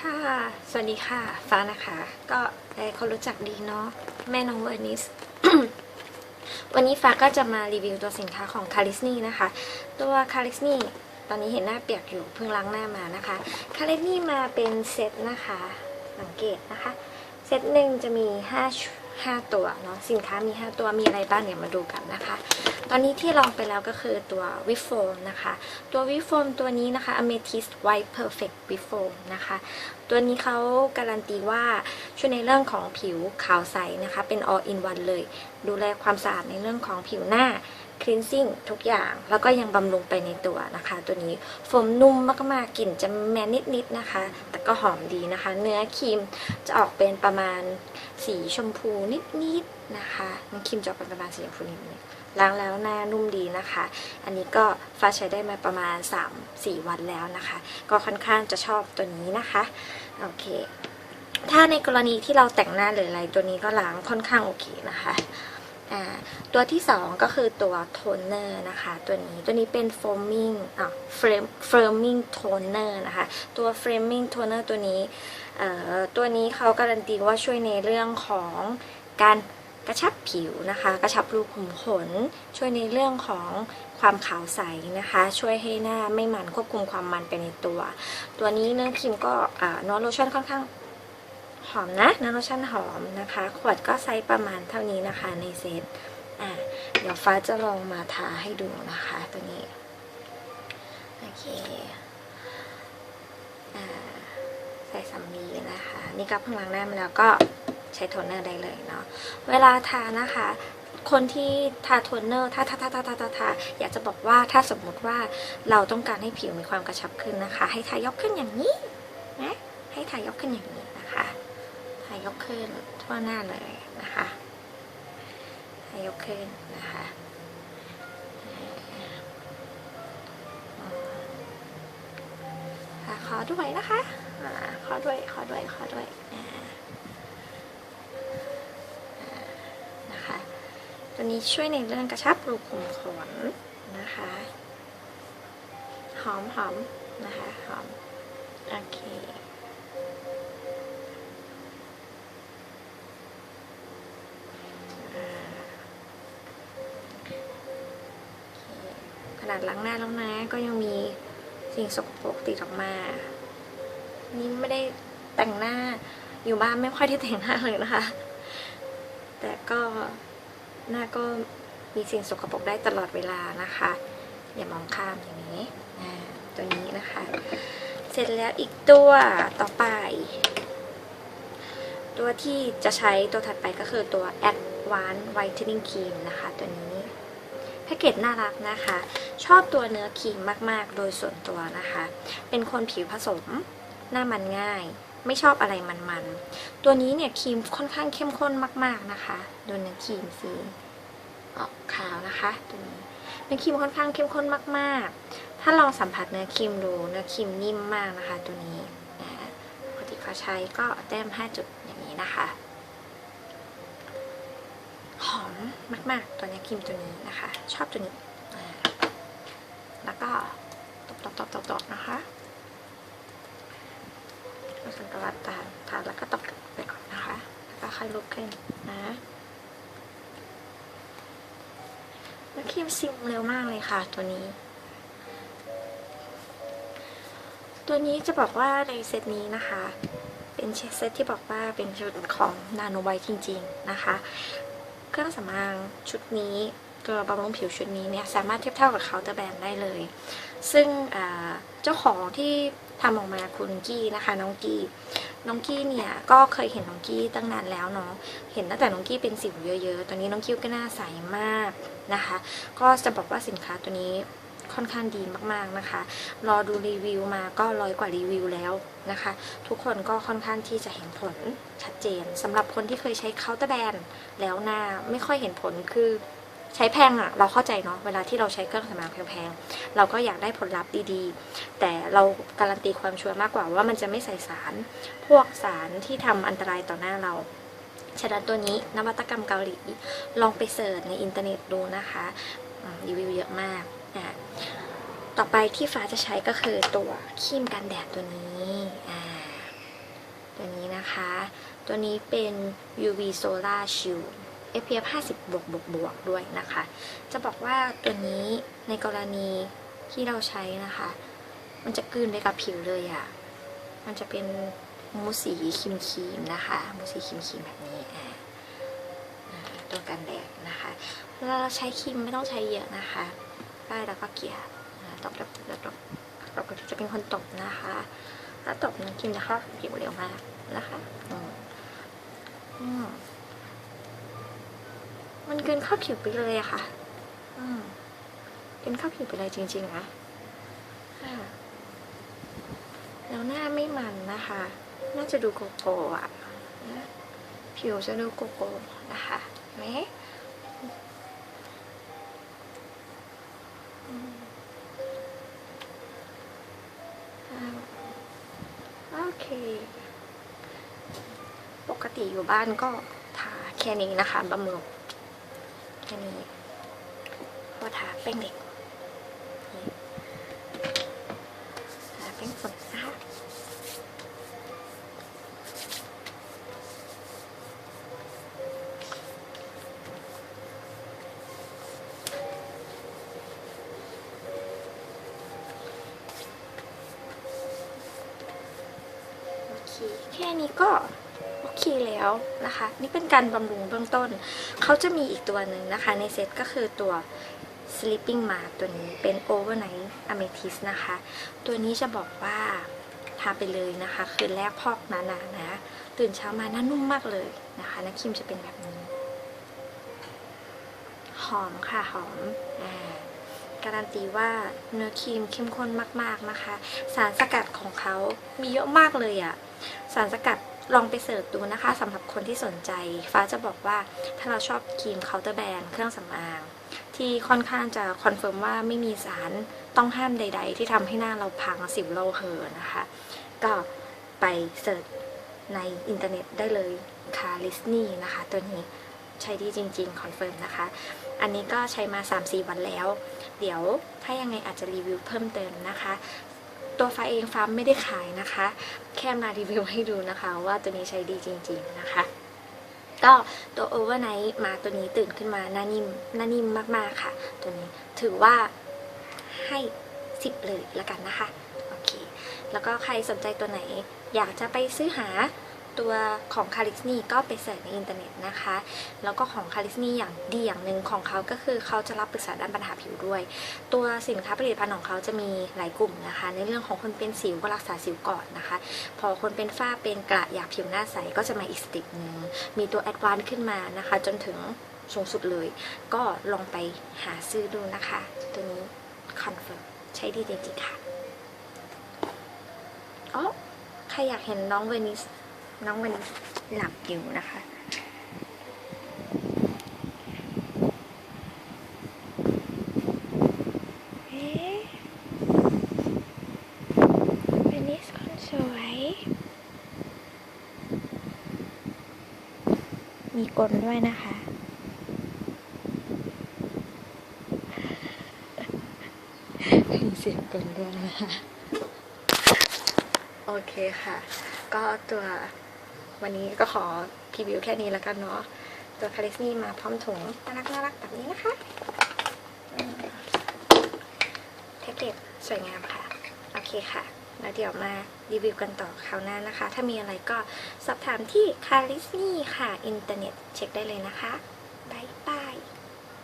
ค่ะ สวัสดีค่ะ ฟ้านะคะ ก็หลายคนรู้จักดีเนาะ แม่น้องเวอร์นิส วันนี้ฟ้าก็จะมารีวิวตัวสินค้าของคาริสนีนะคะ ตัวคาริสนีตอนนี้เห็นหน้าเปียกอยู่ เพิ่งล้างหน้ามานะคะ คาริสนีมาเป็นเซตนะคะ สังเกตนะคะ เซตหนึ่งจะมี5 5 ตัวเนาะสินค้ามี 5 ตัวมีอะไรบ้างเดี๋ยมาดูกันนะคะ ตอนนี้ที่ลองไปแล้วก็คือตัววิฟโฟมนะคะ ตัววิฟโฟมตัวนี้นะคะ Amethyst White Perfect w i f o m นะคะ ตัวนี้เขาการันตีว่าช่วยในเรื่องของผิวขาวใสนะคะ เป็น all in one เลย ดูแลความสะอาดในเรื่องของผิวหน้า cleansing ทุกอย่าง แล้วก็ยังบำรุงไปในตัวนะคะ ตัวนี้โฟมนุ่มมากๆกลิ่นจะแมนนิดๆนะคะ แต่ก็หอมดีนะคะ เนื้อครีมจะออกเป็นประมาณสีชมพูนิดๆนะคะน้อครีมจะออกเป็นประมาณสีชมพูนิดๆล้างแล้วหน้านุ่มดีนะคะ อันนี้ก็ฟ้าใช้ได้มาประมาณ 3-4 วันแล้วนะคะ ก็ค่อนข้างจะชอบตัวนี้นะคะ โอเค ถ้าในกรณีที่เราแต่งหน้าหรืออะไรตัวนี้ก็ล้างค่อนข้างโอเคนะคะ ตัวที่สองก็คือตัวโทนเนอร์นะคะ ตัวนี้ตัวนี้เป็น foaming อะ frame framing toner นะคะ ตัว framing toner ตัวนี้ตัวนี้เขาการันตีว่าช่วยในเรื่องของการกระชับผิวนะคะ กระชับรูขุมขน ช่วยในเรื่องของความขาวใสนะคะ ช่วยให้หน้าไม่มันควบคุมความมันไปในตัว ตัวนี้เนื้อครีมก็อ่าน้อโลชั่นค่อนข้าง หอมนะเนื้อโลชั่นหอมนะคะ ขวดก็ไซส์ประมาณเท่านี้นะคะในเซตอ่าเดี๋ยวฟ้าจะลองมาทาให้ดูนะคะตัวนี้ โอเคอ่าใส่สำลีนะคะ นี่ก็เพิ่งล้างหน้ามาแล้วก็ใช้โทนเนอร์ได้เลยเนาะเวลาทานะคะ คนที่ทาโทนเนอร์ทาทาทาทาทาทาทาอยากจะบอกว่าถ้าสมมุติว่าเราต้องการให้ผิวมีความกระชับขึ้นนะคะ ให้ทายกขึ้นอย่างนี้นะให้ทายกขึ้นอย่างนี้นะคะ ทายกขึ้นทั่วหน้าเลยนะคะทายกขึ้นนะคะขอด้วยนะคะขอด้วยขอด้วยขอด้วยนะคะตัวนี้ช่วยในเรื่องกระชับรูขุมขนนะคะหอมหอมนะคะหอมโอเค นาดล้างหน้าแล้วนะ ก็ยังมีสิ่งสกปรกติดออกมา นี่ไม่ได้แต่งหน้าอยู่บ้านไม่ค่อยได้แต่งหน้าเลยนะคะ แต่ก็หน้าก็มีสิ่งสกปรกได้ตลอดเวลานะคะ อย่ามองข้ามอย่างนี้ตัวนี้นะคะ เสร็จแล้วอีกตัวต่อไป ตัวที่จะใช้ตัวถัดไปก็คือตัว Advanced Whitening Cream นะคะ ตัวนี้แพ็กเกจน่ารักนะคะ ชอบตัวเนื้อครีมมาก ๆ โดยส่วนตัวนะคะ เป็นคนผิวผสม หน้ามันง่าย ไม่ชอบอะไรมันๆ ตัวนี้เนี่ยครีมค่อนข้างเข้มข้นมาก ๆ นะคะ ดูเนื้อครีมสีออกขาวนะคะตัวนี้เป็นครีมค่อนข้างเข้มข้นมาก ๆ ถ้าลองสัมผัสเนื้อครีมดูเนื้อครีมนิ่มมากนะคะ ตัวนี้ปกติฟ้าใช้ก็แต้ม 5 จุดอย่างนี้นะคะ หอมมาก ๆ ตัวเนี้ยครีมตัวนี้นะคะ ชอบตัวนี้ แล้วก็ตบตบตบตบตบนะคะก็สังกวัดตาทานแล้วก็ตบไปก่อนนะคะ แล้วก็ค่อยลุกขึ้นนะแล้วครีมซิมเร็วมากเลยค่ะตัวนี้ ตัวนี้จะบอกว่าในเซตนี้นะคะ เป็นเซตที่บอกว่าเป็นชุดของนาโนไวจริง ๆ นะคะ เครื่องสำอางชุดนี้ ตัวบำรุงผิวชุดนี้เนี่ยสามารถเทียบเท่ากับเคาน์เตอร์แบรนด์ได้เลย ซึ่งเจ้าของที่ทำออกมาคุณกี้นะคะ น้องกี้ น้องกี้เนี่ยก็เคยเห็นน้องกี้ตั้งนานแล้วเนาะเห็นตั้งแต่น้องกี้เป็นสิวเยอะๆ ตอนนี้น้องกี้ก็หน้าใสมากนะคะ ก็จะบอกว่าสินค้าตัวนี้ค่อนข้างดีมากๆนะคะ รอดูรีวิวมาก็ร้อยกว่ารีวิวแล้วนะคะ ทุกคนก็ค่อนข้างที่จะเห็นผลชัดเจนสำหรับคนที่เคยใช้เคาน์เตอร์แบนแล้วหน้าไม่ค่อยเห็นผลคือ ใช้แพงอะเราเข้าใจเนาะเวลาที่เราใช้เครื่องสำอางแพงๆเราก็อยากได้ผลลัพธ์ดีๆ แต่เราการันตีความชัวร์มากกว่าว่ามันจะไม่ใส่สาร พวกสารที่ทำอันตรายต่อหน้าเราฉะนั้นตัวนี้นวัตกรรมเกาหลีลองไปเสิร์ชในอินเทอร์เน็ตดูนะคะอืมรีวิวเยอะมากอะต่อไปที่ฟ้าจะใช้ก็คือตัวครีมกันแดดตัวนี้อ่าตัวนี้นะคะ ตัวนี้เป็น UV Solar Shield SPF 50 บวกบวกบวกด้วยนะคะ จะบอกว่าตัวนี้ในกรณีที่เราใช้นะคะ มันจะกลืนไปกับผิวเลยอะ่ะ มันจะเป็นมูสสีครีมครีมนะคะมูสสีครีมครีมแบบนี้อ่าตัวกันแดดนะคะเวลาเราใช้ครีมไม่ต้องใช้เยอะนะคะป้ายแล้วก็เกลี่ยตบตบตบตบตบจะเป็นคนตบนะคะแล้วตบน้ำครีมจะเข้าผิวเร็วมากนะคะอืมอื มมันเกินเข้าผิวไปเลยอะค่ะ อืมเกินเข้าผิวไปเลยจริงๆนะอ่าแล้วหน้าไม่มันนะคะ น่าจะดูโกโก้อะนะผิวจะดูโกโก้นะคะเห็นไหมอืมอ่าโอเค ปกติอยู่บ้านก็ทาแค่นี้นะคะบำรุง แค่นี้เพราทาแป้งเด็กนี่ทาแป้งฝุ่นนะคะโอเคแค่นี้ก็ คแล้วนะคะ นี่เป็นการบำรุงเบื้องต้น เขาจะมีอีกตัวหนึ่งนะคะ ในเซตก็คือตัว sleeping mask ตัวนี้เป็น overnight amethyst นะคะ ตัวนี้จะบอกว่าทาไปเลยนะคะ คืนแรกพอกหนาๆนะตื่นเช้ามาหน้านุ่มมากเลยนะคะน้ำครีมจะเป็นแบบนี้ หอมค่ะหอมอ่าการันตีว่าเนื้อครีมเข้มข้นมากๆนะคะ สารสกัดของเขามีเยอะมากเลยอะสารสกัด ลองไปเสิร์ชดูนะคะสำหรับคนที่สนใจ ฟ้าจะบอกว่าถ้าเราชอบครีมเคาน์เตอร์แบรนด์เครื่องสำอาง ที่ค่อนข้างจะคอนเฟิร์มว่าไม่มีสารต้องห้ามใด ๆ ที่ทำให้หน้าเราพังสิวเราเหอะนะคะ ก็ไปเสิร์ชในอินเทอร์เน็ตได้เลยคาลิสนี่นะคะ ตัวนี้ใช้ดีจริงๆ คอนเฟิร์มนะคะ อันนี้ก็ใช้มา 3-4 วันแล้ว เดี๋ยวถ้ายังไงอาจจะรีวิวเพิ่มเติมนะคะ ตัวฟ้าเองฟ้าไม่ได้ขายนะคะ แค่มารีวิวให้ดูนะคะว่าตัวนี้ใช้ดีจริง ๆ นะคะก็ตัว overnight มาตัวนี้ตื่นขึ้นมาหน้านิ่มหน้านิ่มมากๆค่ะ ตัวนี้ถือว่าให้ 10 เลยละกันนะคะ โอเค แล้วก็ใครสนใจตัวไหน อยากจะไปซื้อหา ตัวของคาริสนี่ก็ไปเสิร์ชในอินเทอร์เน็ตนะคะ แล้วก็ของคาริสนี่อย่างดีอย่างหนึ่งของเขาก็คือเขาจะรับปรึกษาด้านปัญหาผิวด้วย ตัวสินค้าผลิตภัณฑ์ของเขาจะมีหลายกลุ่มนะคะ ในเรื่องของคนเป็นสิวก็รักษาสิวก่อนนะคะ พอคนเป็นฝ้าเป็นกระอยากผิวหน้าใสก็จะมาอีกสเต็ปหนึ่งมีตัวแอดวานซ์ขึ้นมานะคะ จนถึงสูงสุดเลย ก็ลองไปหาซื้อดูนะคะ ตัวนี้คอนเฟิร์มใช้ดีจริงๆค่ะอ๋อใครอยากเห็นน้องเวนิส น้องเวนิสหลับอยู่นะคะเอ๊ะเวนิสคนสวย มีกลด้วยนะคะมีเสียงกลด้วยนะคะ โอเคค่ะ ก็ตัว วันนี้ก็ขอพรีวิวแค่นี้แล้วกันเนาะตัวคาริสนี่มาพร้อมถุงน่ารักน่ารักแบบนี้นะคะแท็กเล็ตสวยงามค่ะ โอเคค่ะแล้วเดี๋ยวมารีวิวกันต่อคราวหน้านะคะ ถ้ามีอะไรก็สอบถามที่คาริสนี่ค่ะ อินเทอร์เน็ตเช็คได้เลยนะคะ